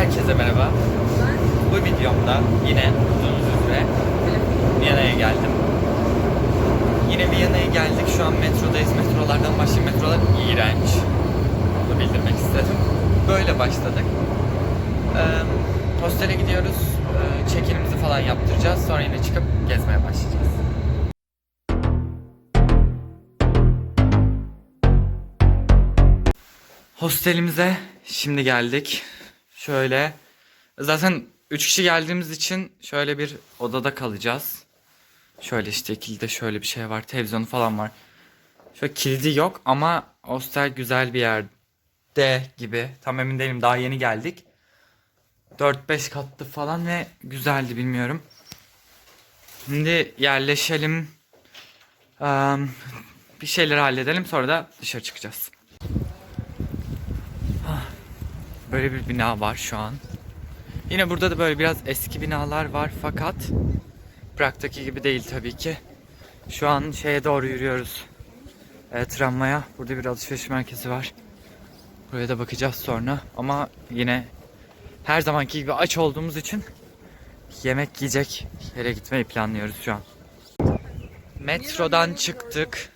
Herkese merhaba. Bu videomda yine uzun süre Viyana'ya geldim. Yine Viyana'ya geldik. Şu an metrodayız. Metrolardan başlayayım. Metrolar iğrenç. Bunu bildirmek istedim. Böyle başladık. Ee, hostele gidiyoruz. Ee, check-in'imizi falan yaptıracağız. Sonra yine çıkıp gezmeye başlayacağız. Hostelimize şimdi geldik. Şöyle zaten 3 kişi geldiğimiz için şöyle bir odada kalacağız. Şöyle işte şekilde şöyle bir şey var. Televizyonu falan var. Şöyle kilidi yok ama hostel güzel bir yerde gibi. Tam emin değilim. Daha yeni geldik. 4-5 katlı falan ve güzeldi bilmiyorum. Şimdi yerleşelim. Eee, bir şeyleri halledelim sonra da dışarı çıkacağız. Böyle bir bina var şu an. Yine burada da böyle biraz eski binalar var fakat Prag'daki gibi değil tabii ki. Şu an şeye doğru yürüyoruz. E, tramvaya. Burada bir alışveriş merkezi var. Buraya da bakacağız sonra. Ama yine her zamanki gibi aç olduğumuz için yemek yiyecek yere gitmeyi planlıyoruz şu an. Metrodan çıktık.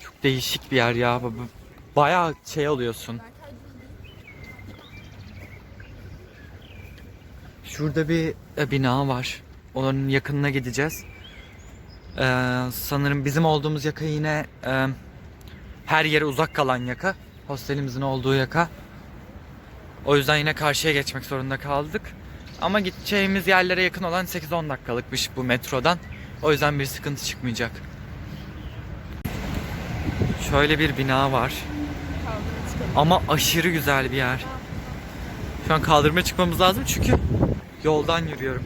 Çok değişik bir yer ya. Bayağı şey oluyorsun. Şurada bir e, bina var. Onun yakınına gideceğiz. Ee, sanırım bizim olduğumuz yaka yine e, her yere uzak kalan yaka. Hostelimizin olduğu yaka. O yüzden yine karşıya geçmek zorunda kaldık. Ama gideceğimiz yerlere yakın olan 8-10 dakikalıkmış bu metrodan. O yüzden bir sıkıntı çıkmayacak. Şöyle bir bina var. Ama aşırı güzel bir yer. Şu an kaldırmaya çıkmamız lazım çünkü yoldan yürüyorum.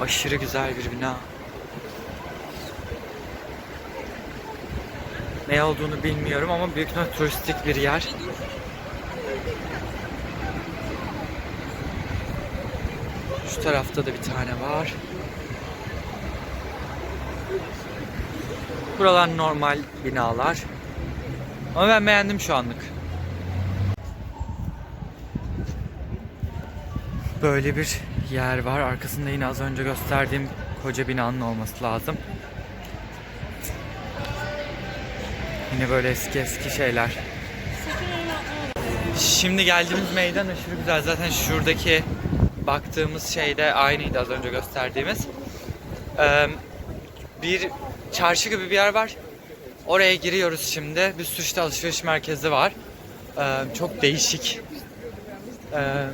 Aşırı güzel bir bina. Ne olduğunu bilmiyorum ama büyük ihtimal turistik bir yer. Şu tarafta da bir tane var. Buralar normal binalar. Ama ben beğendim şu anlık. Böyle bir yer var. Arkasında yine az önce gösterdiğim koca binanın olması lazım. Yine böyle eski eski şeyler. Şimdi geldiğimiz meydan aşırı güzel. Zaten şuradaki baktığımız şey de aynıydı az önce gösterdiğimiz. Ee, bir çarşı gibi bir yer var. Oraya giriyoruz şimdi. Bir sürü işte alışveriş merkezi var. Ee, çok değişik ee,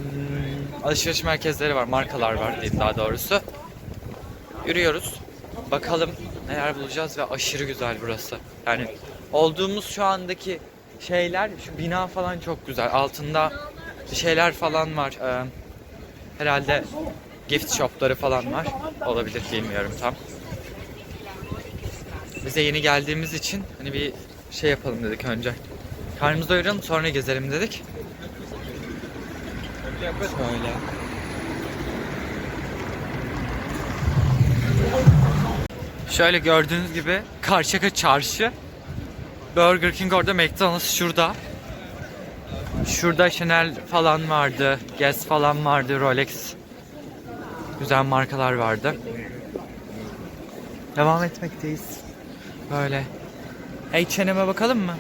alışveriş merkezleri var, markalar var diyeyim daha doğrusu. Yürüyoruz. Bakalım neler bulacağız ve aşırı güzel burası. Yani olduğumuz şu andaki şeyler, şu bina falan çok güzel. Altında şeyler falan var. Ee, herhalde gift shopları falan var. Olabilir bilmiyorum tam. Bize yeni geldiğimiz için hani bir şey yapalım dedik önce. Karnımızı doyuralım sonra gezelim dedik. Şöyle. Şöyle gördüğünüz gibi Karşıyaka Çarşı. Burger King orada, McDonald's şurada. Şurada Chanel falan vardı, Guess falan vardı, Rolex. Güzel markalar vardı. Devam etmekteyiz. Böyle. H&M'e bakalım mı?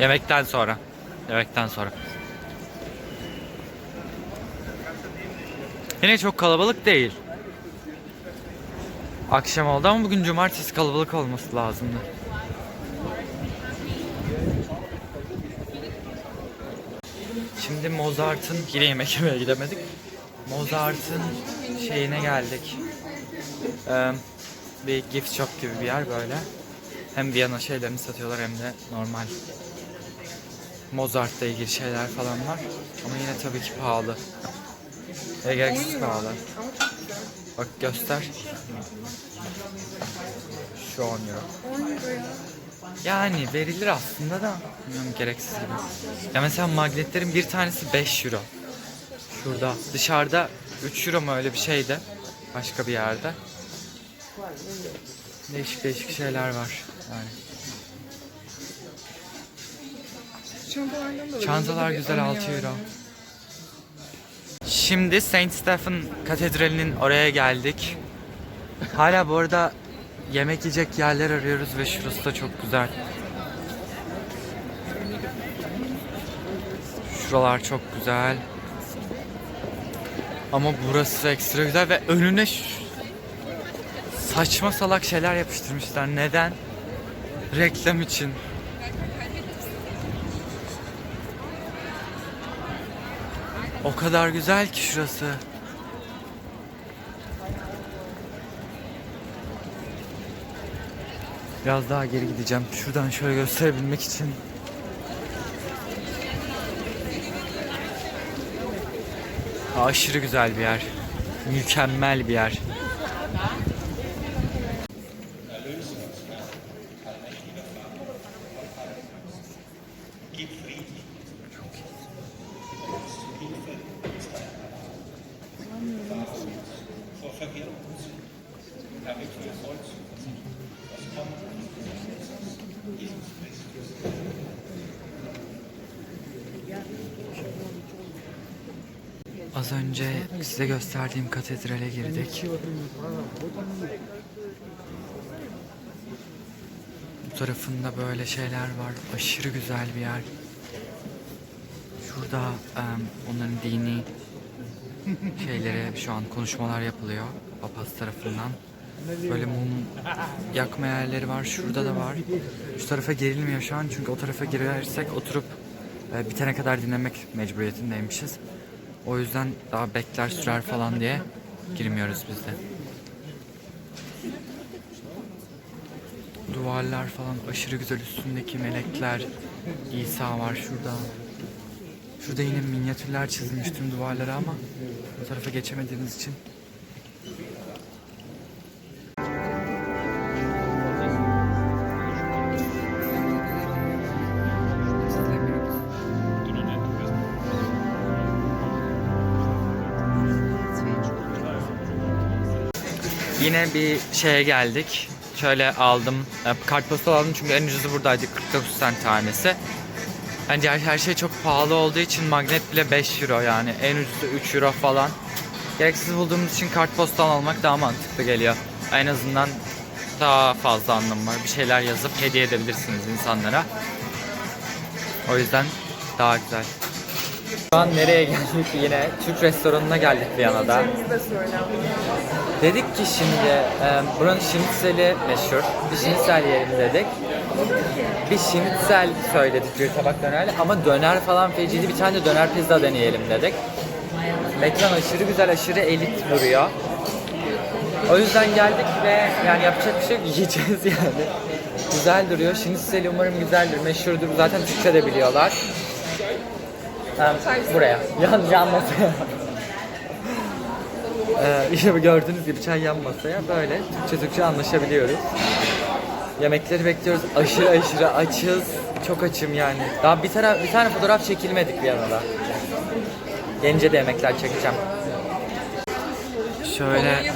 Yemekten sonra. Yemekten sonra. Yine çok kalabalık değil. Akşam oldu ama bugün cumartesi kalabalık olması lazımdı. Şimdi Mozart'ın yine yemek yemeye gidemedik. Mozart'ın şeyine geldik. Ee, bir gift shop gibi bir yer böyle. Hem Viyana şeylerini satıyorlar hem de normal Mozart'la ilgili şeyler falan var. Ama yine tabii ki pahalı. Ve gereksiz pahalı. Bak göster. Şu 10 euro. Yani verilir aslında da bilmiyorum gereksiz gibi. Ya mesela magnetlerin bir tanesi 5 euro. Şurada. Dışarıda 3 euro mu öyle bir şeydi. Başka bir yerde. Değişik değişik şeyler var. Yani. Çantalar güzel anı 6 yani. Şimdi Saint Stephen Katedrali'nin oraya geldik. Hala bu arada yemek yiyecek yerler arıyoruz ve şurası da çok güzel. Şuralar çok güzel. Ama burası ekstra güzel ve önüne saçma salak şeyler yapıştırmışlar. Neden? Reklam için. O kadar güzel ki şurası. Biraz daha geri gideceğim. Şuradan şöyle gösterebilmek için. Aşırı güzel bir yer. Mükemmel bir yer. Az önce size gösterdiğim katedrale girdik. Bu tarafında böyle şeyler var. Aşırı güzel bir yer. Şurada em, onların dini şeylere şu an konuşmalar yapılıyor papaz tarafından. Böyle mum yakma yerleri var. Şurada da var. Şu tarafa girilmiyor şu an çünkü o tarafa girersek oturup e, bitene kadar dinlemek mecburiyetindeymişiz. O yüzden daha bekler sürer falan diye girmiyoruz biz de. Duvarlar falan aşırı güzel üstündeki melekler. İsa var şurada. Şurada yine minyatürler çizilmiş tüm duvarlara ama bu tarafa geçemediğimiz için Yine bir şeye geldik. Şöyle aldım. e, Kartpostal aldım çünkü en ucuzu buradaydı. 49 cent tanesi. Bence her, her şey çok pahalı olduğu için magnet bile 5 euro yani. En ucuzu 3 euro falan. Gereksiz bulduğumuz için kartpostal almak daha mantıklı geliyor. En azından daha fazla anlamı var. Bir şeyler yazıp hediye edebilirsiniz insanlara. O yüzden daha güzel. Şu an nereye geldik yine? Türk restoranına geldik Viyana'da. Dedik ki şimdi e, buranın şinitzeli meşhur. Bir şinitzel yiyelim dedik. Bir şinitzel söyledik bir tabak dönerli ama döner falan feciydi. Bir tane de döner pizza deneyelim dedik. Mekan aşırı güzel, aşırı elit duruyor. O yüzden geldik ve yani yapacak bir şey yok, yiyeceğiz yani. Güzel duruyor. Şinitzeli umarım güzeldir, meşhurdur. Zaten Türkçe de biliyorlar. Buraya. Yan, yan masaya. Ee, gördüğünüz gibi çay yan masaya böyle Türkçe Türkçe anlaşabiliyoruz. Yemekleri bekliyoruz. Aşırı aşırı açız. Çok açım yani. Daha bir tane bir tane fotoğraf çekilmedik bir yanında. Gelince de yemekler çekeceğim. Şöyle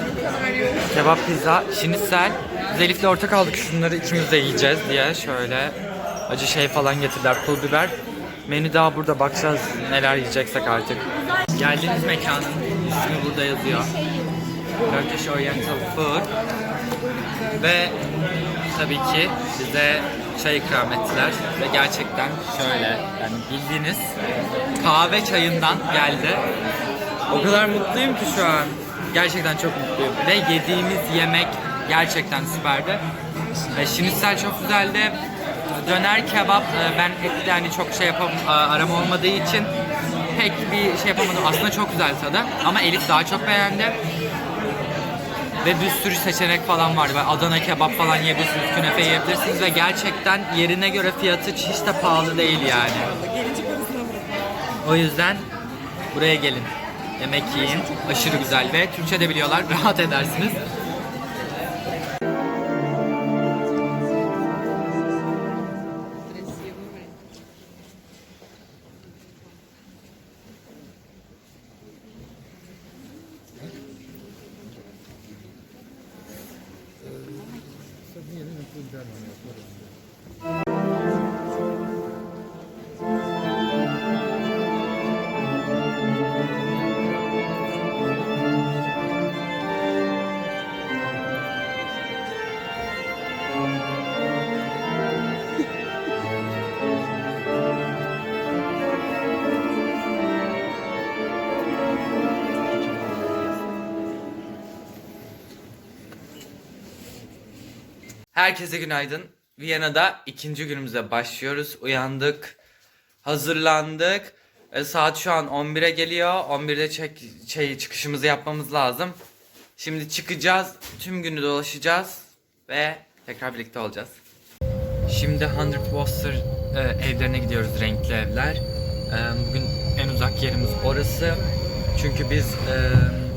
kebap pizza, şinitsel. Biz Elif'le ortak aldık şunları ikimiz de yiyeceğiz diye. Şöyle acı şey falan getirdiler, pul biber. Menü daha burada bakacağız neler yiyeceksek artık. Geldiğimiz mekanın ismi burada yazıyor. Turkish Oriental Food. Ve tabii ki bize çay ikram ettiler. Ve gerçekten şöyle yani bildiğiniz kahve çayından geldi. O kadar mutluyum ki şu an. Gerçekten çok mutluyum. Ve yediğimiz yemek gerçekten süperdi. E, şinitsel çok güzeldi. Döner kebap e, ben etli hani çok şey yapam a- aram olmadığı için pek bir şey yapamadım. Aslında çok güzel tadı ama Elif daha çok beğendi. Ve bir sürü seçenek falan vardı. Böyle Adana kebap falan yiyebilirsiniz, künefe yiyebilirsiniz ve gerçekten yerine göre fiyatı hiç de pahalı değil yani. O yüzden buraya gelin. Yemek yiyin. Aşırı güzel ve Türkçe de biliyorlar. Rahat edersiniz. Herkese günaydın. Viyana'da ikinci günümüze başlıyoruz. Uyandık, hazırlandık. E, saat şu an 11'e geliyor. 11'de çek, şey, çıkışımızı yapmamız lazım. Şimdi çıkacağız, tüm günü dolaşacağız ve tekrar birlikte olacağız. Şimdi 100 Worcester e, evlerine gidiyoruz, renkli evler. E, bugün en uzak yerimiz orası. Çünkü biz e,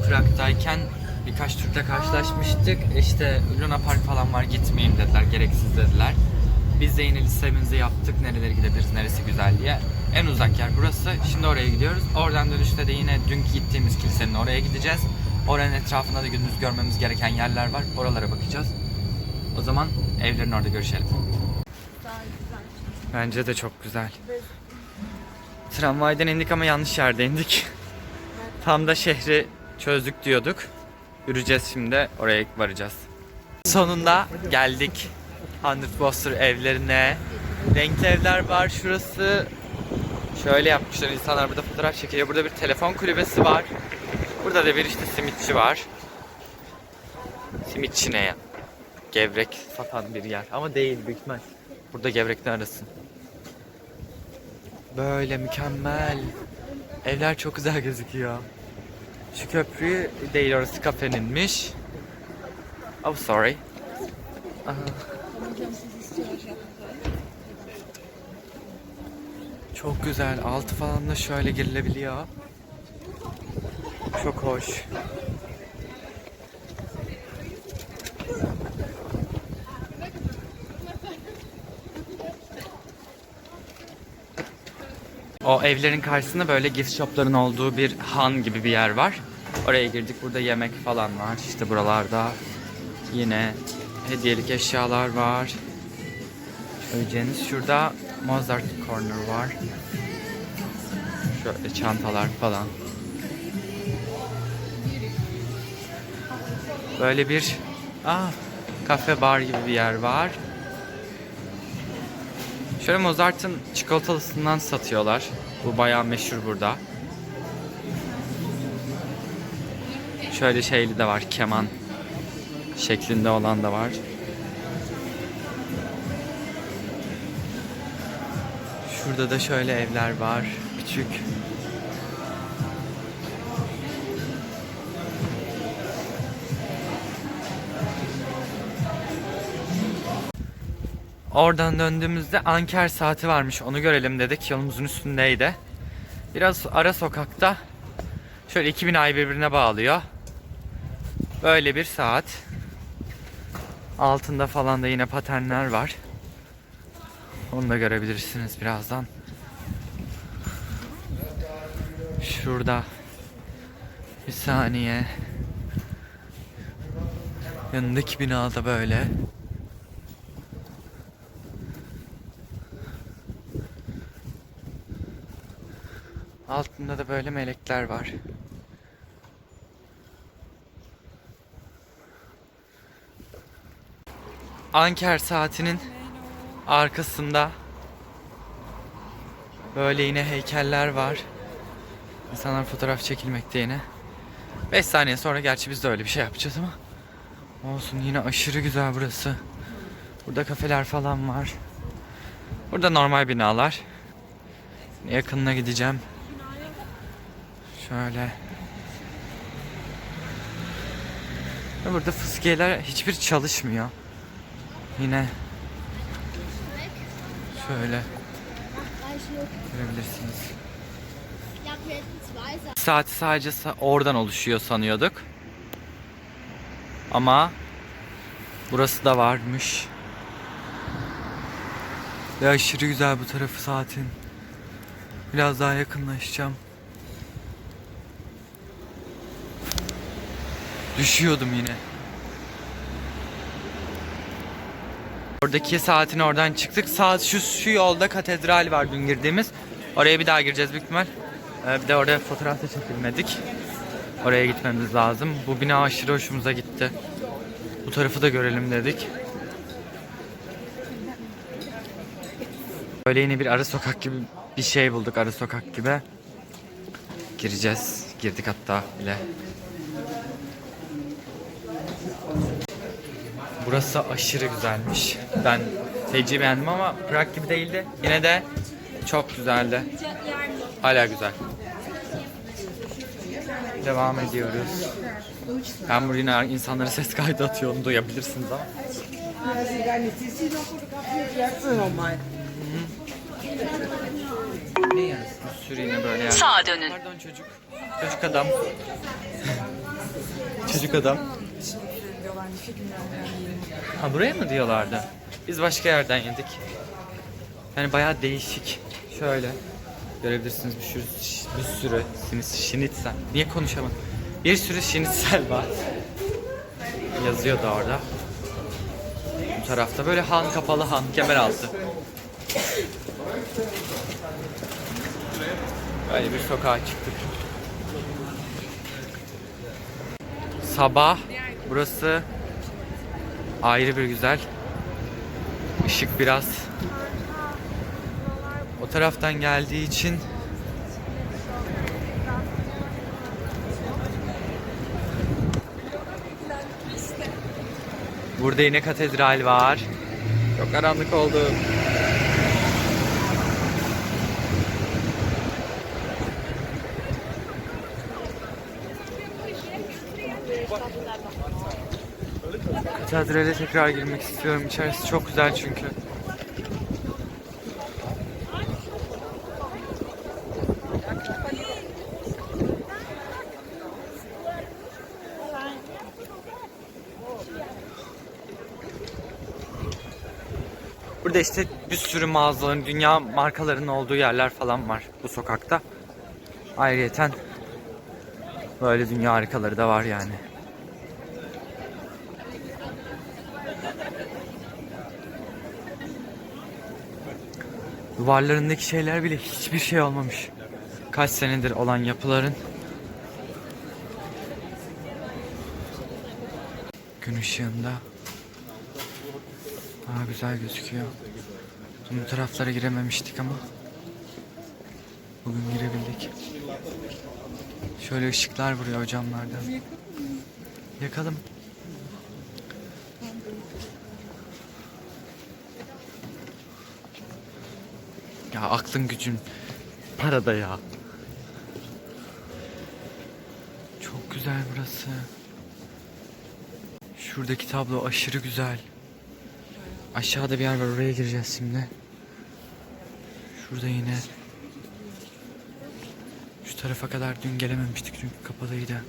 Prag'dayken birkaç Türk'le karşılaşmıştık. İşte Luna Park falan var gitmeyeyim dediler, gereksiz dediler. Biz de yine listemizi yaptık, nerelere gidebiliriz, neresi güzel diye. En uzak yer burası. Şimdi oraya gidiyoruz. Oradan dönüşte de yine dünkü gittiğimiz kilisenin oraya gideceğiz. Oranın etrafında da gündüz görmemiz gereken yerler var. Oralara bakacağız. O zaman evlerin orada görüşelim. Bence de çok güzel. Tramvaydan indik ama yanlış yerde indik. Tam da şehri çözdük diyorduk. Yürüyeceğiz şimdi oraya varacağız. Sonunda geldik. 100 Foster evlerine. Renkli evler var. Şurası şöyle yapmışlar. İnsanlar burada fotoğraf çekiyor. Burada bir telefon kulübesi var. Burada da bir işte simitçi var. Simitçi ne ya? Gevrek satan bir yer. Ama değil büyük ihtimal. Burada gevrekten arasın. Böyle mükemmel. Evler çok güzel gözüküyor. Şu köprü değil orası kafeninmiş. Oh sorry. Çok güzel. Altı falan da şöyle girilebiliyor. Çok hoş. O evlerin karşısında böyle gift shopların olduğu bir han gibi bir yer var. Oraya girdik. Burada yemek falan var. İşte buralarda yine hediyelik eşyalar var. Söyleyeceğiniz şurada Mozart Corner var. Şöyle çantalar falan. Böyle bir ah, kafe bar gibi bir yer var. Şöyle Mozart'ın çikolatalısından satıyorlar. Bu bayağı meşhur burada. Şöyle şeyli de var, keman şeklinde olan da var. Şurada da şöyle evler var, küçük. Oradan döndüğümüzde Anker saati varmış. Onu görelim dedik. Yolumuzun üstündeydi. Biraz ara sokakta. Şöyle 2000 ay birbirine bağlıyor. Böyle bir saat. Altında falan da yine paternler var. Onu da görebilirsiniz birazdan. Şurada. Bir saniye. Yanındaki binada böyle. Altında da böyle melekler var. Anker saatinin arkasında böyle yine heykeller var. İnsanlar fotoğraf çekilmekte yine. 5 saniye sonra gerçi biz de öyle bir şey yapacağız ama olsun yine aşırı güzel burası. Burada kafeler falan var. Burada normal binalar. Yakınına gideceğim. Şöyle. Ve Burada fıskiyeler hiçbir çalışmıyor. Yine şöyle görebilirsiniz. Saati sadece sa- oradan oluşuyor sanıyorduk. Ama burası da varmış. Ve aşırı güzel bu tarafı saatin. Biraz daha yakınlaşacağım. Düşüyordum yine. Oradaki saatin oradan çıktık. Saat şu, şu yolda katedral var dün girdiğimiz. Oraya bir daha gireceğiz büyük ihtimal. Ee, bir de orada fotoğraf da çekilmedik. Oraya gitmemiz lazım. Bu bina aşırı hoşumuza gitti. Bu tarafı da görelim dedik. Böyle yine bir ara sokak gibi bir şey bulduk. Ara sokak gibi. Gireceğiz. Girdik hatta bile. Burası aşırı güzelmiş. Ben feci beğendim ama Prag gibi değildi. Yine de çok güzeldi. Hala güzel. Devam ediyoruz. Ben buraya insanlara ses kaydı atıyorum. Duyabilirsiniz ama. Ne yarısı? Bir sürü yine böyle yer. Sağa dönün. Pardon çocuk. Çocuk adam. çocuk adam. Ha buraya mı diyorlardı? Biz başka yerden yedik. Yani bayağı değişik. Şöyle görebilirsiniz bir sürü bir sürü şinitsel. Niye konuşamadım? Bir sürü şinitsel var. Yazıyor da orada. Bu tarafta böyle han kapalı han kemer altı. Böyle bir sokağa çıktık. Sabah burası ayrı bir güzel. Işık biraz o taraftan geldiği için Burada yine katedral var. Çok karanlık oldu. Katedrale tekrar girmek istiyorum. İçerisi çok güzel çünkü. Burada işte bir sürü mağazaların, dünya markalarının olduğu yerler falan var bu sokakta. Ayrıyeten böyle dünya harikaları da var yani. Duvarlarındaki şeyler bile hiçbir şey olmamış. Kaç senedir olan yapıların. Gün ışığında. Aa güzel gözüküyor. Bu taraflara girememiştik ama. Bugün girebildik. Şöyle ışıklar vuruyor camlardan. Yakalım. Ya aklın gücün parada ya. Çok güzel burası. Şuradaki tablo aşırı güzel. Aşağıda bir yer var oraya gireceğiz şimdi. Şurada yine. Şu tarafa kadar dün gelememiştik çünkü kapalıydı.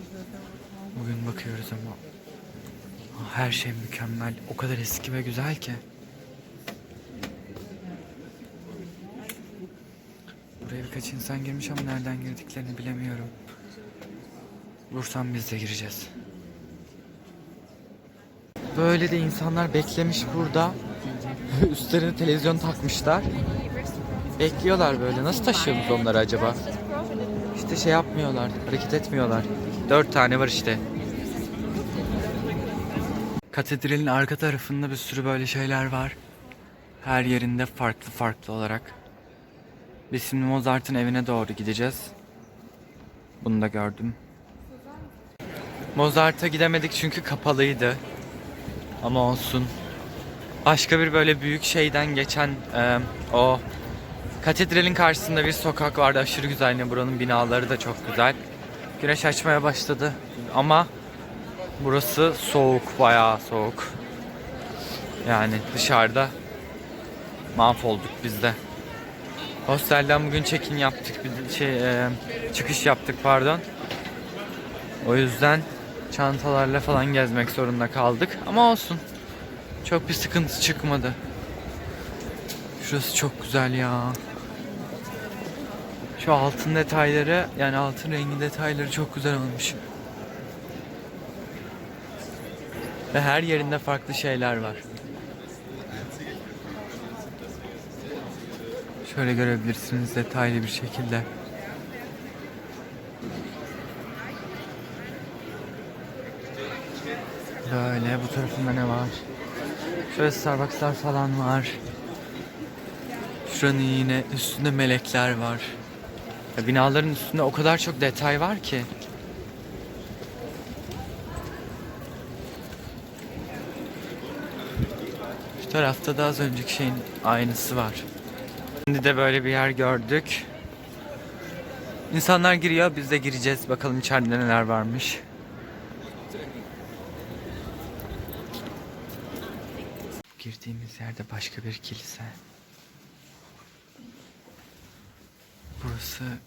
Bugün bakıyoruz ama her şey mükemmel. O kadar eski ve güzel ki. Buraya birkaç insan girmiş ama nereden girdiklerini bilemiyorum. Bulursam biz de gireceğiz. Böyle de insanlar beklemiş burada. Üstlerine televizyon takmışlar. Bekliyorlar böyle. Nasıl taşıyoruz onları acaba? İşte şey yapmıyorlar, hareket etmiyorlar. Dört tane var işte. Katedralin arka tarafında bir sürü böyle şeyler var. Her yerinde farklı farklı olarak. Biz şimdi Mozart'ın evine doğru gideceğiz. Bunu da gördüm. Mozart'a gidemedik çünkü kapalıydı. Ama olsun. Başka bir böyle büyük şeyden geçen e, o katedralin karşısında bir sokak vardı. Aşırı güzel yine buranın binaları da çok güzel. Güneş açmaya başladı. Ama burası soğuk, bayağı soğuk. Yani dışarıda mahvolduk biz de. Hostelden bugün check-in yaptık, bir şey e, çıkış yaptık pardon. O yüzden çantalarla falan gezmek zorunda kaldık ama olsun. Çok bir sıkıntı çıkmadı. Şurası çok güzel ya. Şu altın detayları yani altın rengi detayları çok güzel olmuş. Ve her yerinde farklı şeyler var. Şöyle görebilirsiniz detaylı bir şekilde. Böyle bu tarafında ne var? Şöyle Starbucks'lar falan var. Şuranın yine üstünde melekler var. Ya binaların üstünde o kadar çok detay var ki. tarafta da az önceki şeyin aynısı var. Şimdi de böyle bir yer gördük. İnsanlar giriyor, biz de gireceğiz. Bakalım içeride neler varmış. Girdiğimiz yerde başka bir kilise. Burası'nın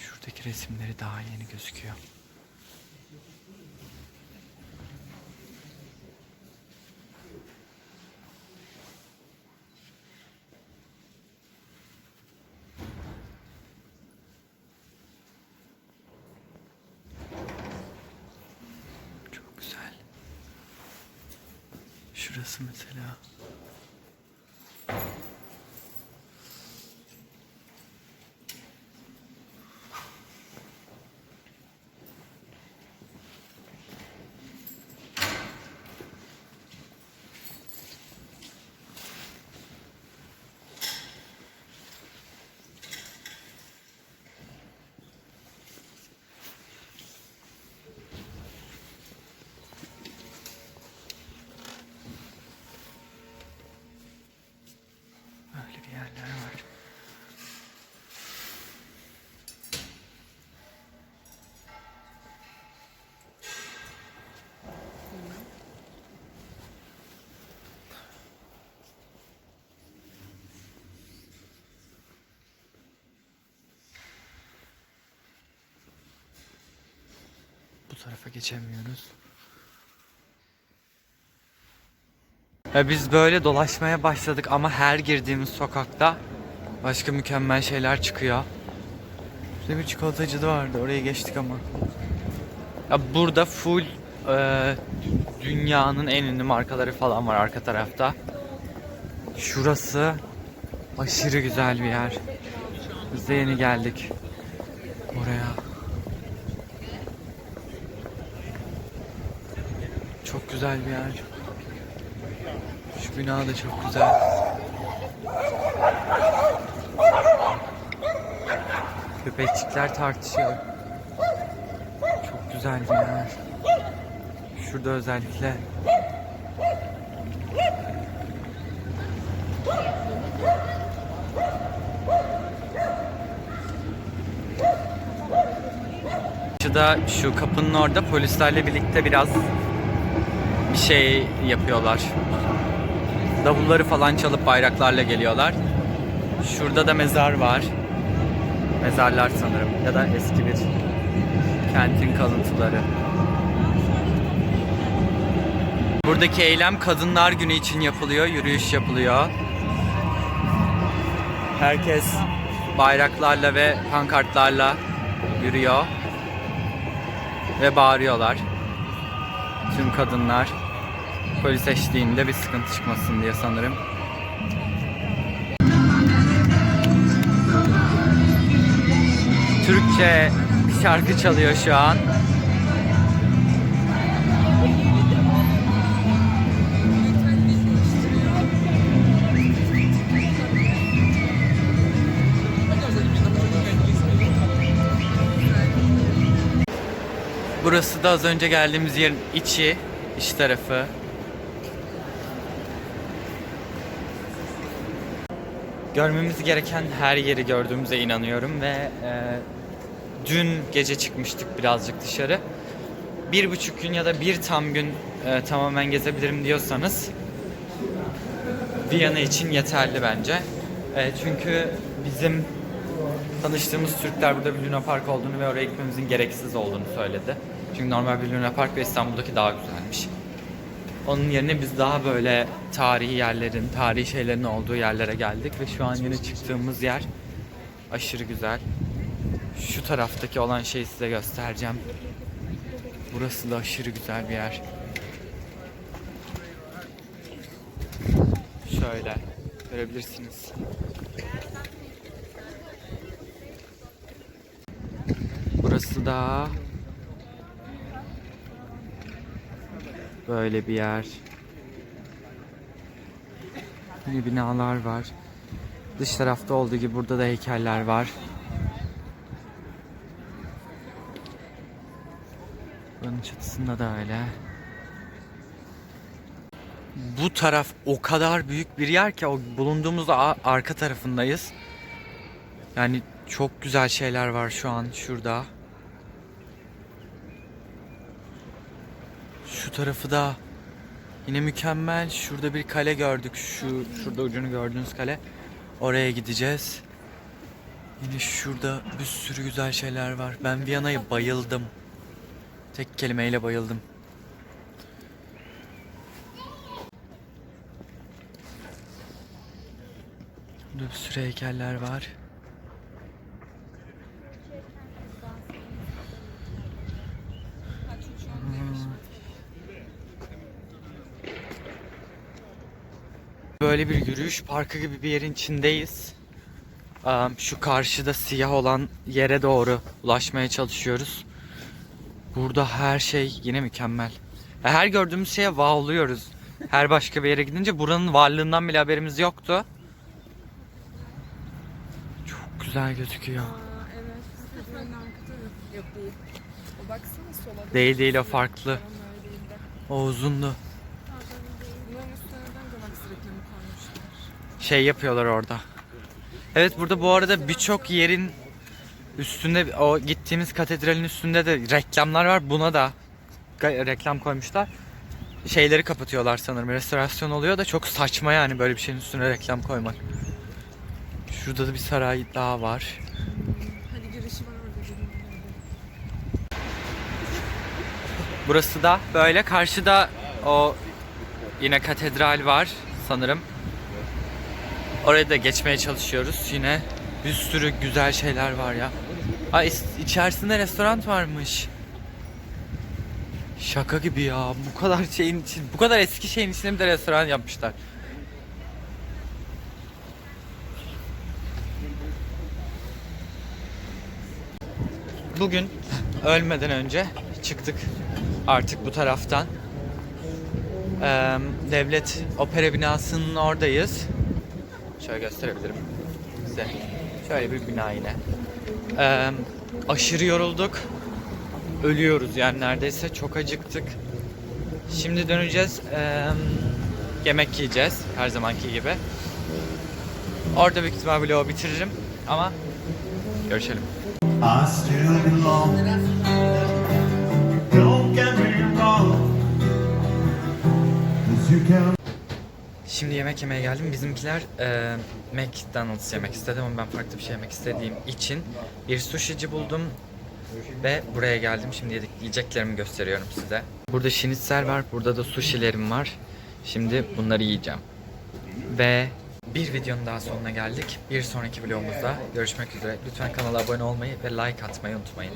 şuradaki resimleri daha yeni gözüküyor. Çok güzel. Şurası mesela. Öyle bir yerler var. Bu tarafa geçemiyoruz. Ve biz böyle dolaşmaya başladık ama her girdiğimiz sokakta başka mükemmel şeyler çıkıyor. Şurada bir çikolatacı da vardı. Oraya geçtik ama. Ya burada full e, dünyanın en ünlü markaları falan var arka tarafta. Şurası aşırı güzel bir yer. Biz de yeni geldik. Oraya. Çok güzel bir yer. Şu bina da çok güzel. Köpekçikler tartışıyor. Çok güzel bir yer. Şurada özellikle. Şurada şu kapının orada polislerle birlikte biraz bir şey yapıyorlar. Davulları falan çalıp bayraklarla geliyorlar. Şurada da mezar var. Mezarlar sanırım ya da eski bir kentin kalıntıları. Buradaki eylem Kadınlar Günü için yapılıyor, yürüyüş yapılıyor. Herkes bayraklarla ve pankartlarla yürüyor ve bağırıyorlar. Tüm kadınlar polis eşliğinde bir sıkıntı çıkmasın diye sanırım. Türkçe bir şarkı çalıyor şu an. Burası da az önce geldiğimiz yerin içi, iç tarafı. Görmemiz gereken her yeri gördüğümüze inanıyorum ve e, dün gece çıkmıştık birazcık dışarı. Bir buçuk gün ya da bir tam gün e, tamamen gezebilirim diyorsanız Viyana için yeterli bence. E, çünkü bizim tanıştığımız Türkler burada bir Luna Park olduğunu ve oraya gitmemizin gereksiz olduğunu söyledi. Çünkü normal bir Luna Park ve İstanbul'daki daha güzelmiş. Onun yerine biz daha böyle tarihi yerlerin, tarihi şeylerin olduğu yerlere geldik ve şu an yine çıktığımız yer aşırı güzel. Şu taraftaki olan şeyi size göstereceğim. Burası da aşırı güzel bir yer. Şöyle görebilirsiniz. Burası da böyle bir yer. Yine binalar var. Dış tarafta olduğu gibi burada da heykeller var. Buranın çatısında da öyle. Bu taraf o kadar büyük bir yer ki o bulunduğumuz arka tarafındayız. Yani çok güzel şeyler var şu an şurada. Tarafı da yine mükemmel. Şurada bir kale gördük. Şu şurada ucunu gördüğünüz kale. Oraya gideceğiz. Yine şurada bir sürü güzel şeyler var. Ben Viyana'ya bayıldım. Tek kelimeyle bayıldım. Burada bir sürü heykeller var. Böyle bir yürüyüş parkı gibi bir yerin içindeyiz. Şu karşıda siyah olan yere doğru ulaşmaya çalışıyoruz. Burada her şey yine mükemmel. Her gördüğümüz şeye wow oluyoruz. Her başka bir yere gidince buranın varlığından bile haberimiz yoktu. Çok güzel gözüküyor. Değil. Değil o farklı. O uzundu. Bunların üstüne neden Galaxy reklamı koymuşlar? Şey yapıyorlar orada. Evet burada bu arada birçok yerin üstünde o gittiğimiz katedralin üstünde de reklamlar var. Buna da reklam koymuşlar. Şeyleri kapatıyorlar sanırım. Restorasyon oluyor da çok saçma yani böyle bir şeyin üstüne reklam koymak. Şurada da bir saray daha var. Hadi girişi var orada. girin. Burası da böyle. Karşıda o yine katedral var sanırım. Oraya da geçmeye çalışıyoruz. Yine bir sürü güzel şeyler var ya. Ay is- içerisinde restoran varmış. Şaka gibi ya. Bu kadar şeyin için, bu kadar eski şeyin içine bir de restoran yapmışlar. Bugün ölmeden önce çıktık artık bu taraftan. Eee, devlet opera binasının oradayız. Şöyle gösterebilirim size. Şöyle bir bina yine. Eee, aşırı yorulduk. Ölüyoruz yani neredeyse. Çok acıktık. Şimdi döneceğiz. Eee, yemek yiyeceğiz her zamanki gibi. Orada büyük ihtimal vlogu bitiririm ama görüşelim. You can Şimdi yemek yemeye geldim. Bizimkiler e, McDonald's yemek istedi ama ben farklı bir şey yemek istediğim için bir sushici buldum ve buraya geldim. Şimdi yiyeceklerimi gösteriyorum size. Burada şinitzel var, burada da sushilerim var. Şimdi bunları yiyeceğim. Ve bir videonun daha sonuna geldik. Bir sonraki vlogumuzda görüşmek üzere. Lütfen kanala abone olmayı ve like atmayı unutmayın.